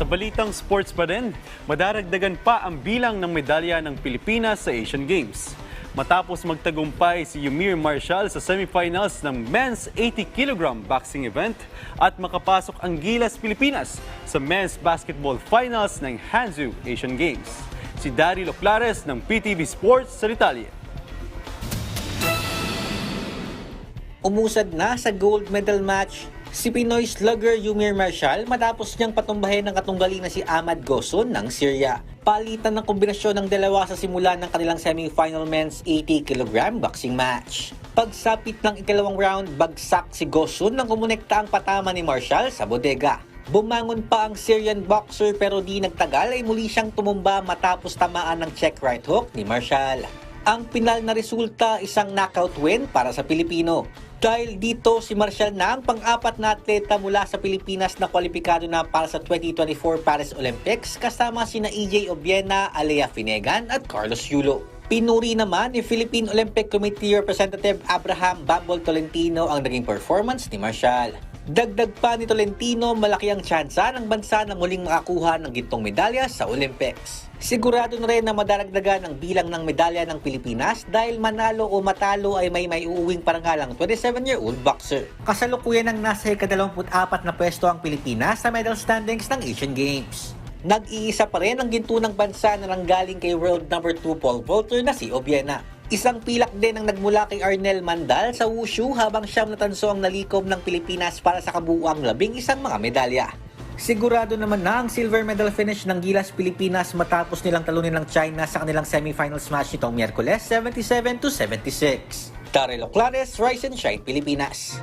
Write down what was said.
Sa balitang sports pa rin, madaragdagan pa ang bilang ng medalya ng Pilipinas sa Asian Games. Matapos magtagumpay si Yumir Marshall sa semifinals ng men's 80 kg boxing event at makapasok ang Gilas Pilipinas sa men's basketball finals ng Hanzhou Asian Games. Si Dari Loclares ng PTV Sports sa Italia. Umusad na sa gold medal match si Pinoy slugger Yumir Marshall matapos niyang patumbahin ng katunggali na si Ahmad Gosun ng Syria. Palitan ng kombinasyon ng dalawa sa simula ng kanilang semifinal men's 80 kg boxing match. Pagsapit ng ikalawang round, bagsak si Gosun nang kumonekta ang patama ni Marshall sa bodega. Bumangon pa ang Syrian boxer pero di nagtagal ay muli siyang tumumba matapos tamaan ng check right hook ni Marshall. Ang pinal na resulta isang knockout win para sa Pilipino. Dahil dito si Marshall na ang pang-apat na atleta mula sa Pilipinas na kwalipikado na para sa 2024 Paris Olympics kasama sina EJ Obiena, Alea Finegan at Carlos Yulo. Pinuri naman ni Philippine Olympic Committee Representative Abraham Bambol Tolentino ang naging performance ni Marshall. Dagdag pa ni Tolentino, malaki ang tsansa ng bansa na muling makakuha ng gintong medalya sa Olympics. Sigurado na rin na madaragdagan ang bilang ng medalya ng Pilipinas dahil manalo o matalo ay may may uuwing parangalang 27-year-old boxer. Kasalukuyan ang nasa ika-24 na pwesto ang Pilipinas sa medal standings ng Asian Games. Nag-iisa pa rin ang ginto ng bansa na nanggaling kay world number 2 pole vaulter na si Obiena. Isang pilak din ang nagmula kay Arnel Mandal sa wushu habang siyam na tanso ang nalikom ng Pilipinas para sa kabuuang labing isang mga medalya. Sigurado naman na ang silver medal finish ng Gilas Pilipinas matapos nilang talunin ng China sa kanilang semifinals match nitong Miyerkules 77 to 76. Darrell Oclares, Rise and Shine, Pilipinas.